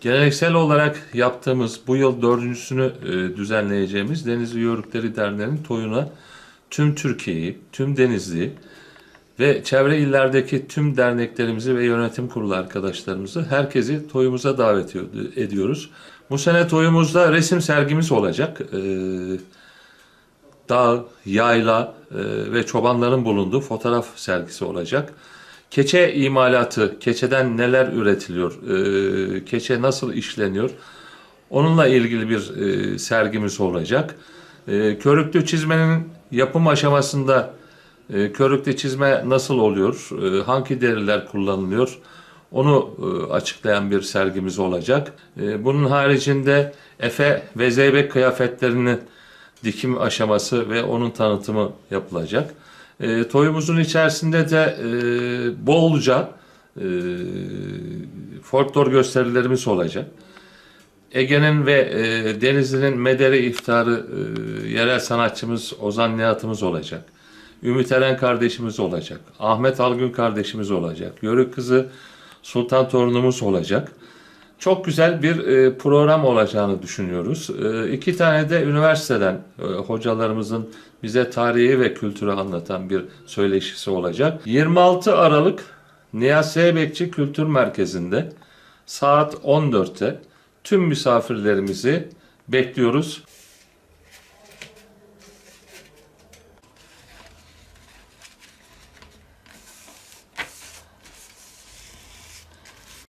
Geleneksel olarak yaptığımız bu yıl dördüncüsünü e, düzenleyeceğimiz Denizli Yörükleri Derneği'nin toyuna tüm Türkiye'yi, tüm Denizli'yi ve çevre illerdeki tüm derneklerimizi ve yönetim kurulu arkadaşlarımızı herkesi toyumuza davet ediyoruz. Bu sene toyumuzda resim sergimiz olacak. Ee, dağ, yayla e, ve çobanların bulunduğu fotoğraf sergisi olacak. Keçe imalatı, keçeden neler üretiliyor, e, keçe nasıl işleniyor, onunla ilgili bir e, sergimiz olacak. E, körüklü çizmenin yapım aşamasında e, körüklü çizme nasıl oluyor, e, hangi deriler kullanılıyor, onu açıklayan bir sergimiz olacak. Bunun haricinde Efe ve Zeybek kıyafetlerinin dikim aşaması ve onun tanıtımı yapılacak. E, toyumuzun içerisinde de e, bolca e, folklor gösterilerimiz olacak. Ege'nin ve e, Denizli'nin mederi iftarı e, yerel sanatçımız Ozan Nihat'ımız olacak. Ümit Eren kardeşimiz olacak. Ahmet Algün kardeşimiz olacak. Yörük kızı Sultan torunumuz olacak. Çok güzel bir e, program olacağını düşünüyoruz. E, iki tane de üniversiteden e, hocalarımızın bize tarihi ve kültürü anlatan bir söyleşisi olacak. 26 Aralık Niyazi Zeybekçi Kültür Merkezi'nde saat 14'te tüm misafirlerimizi bekliyoruz.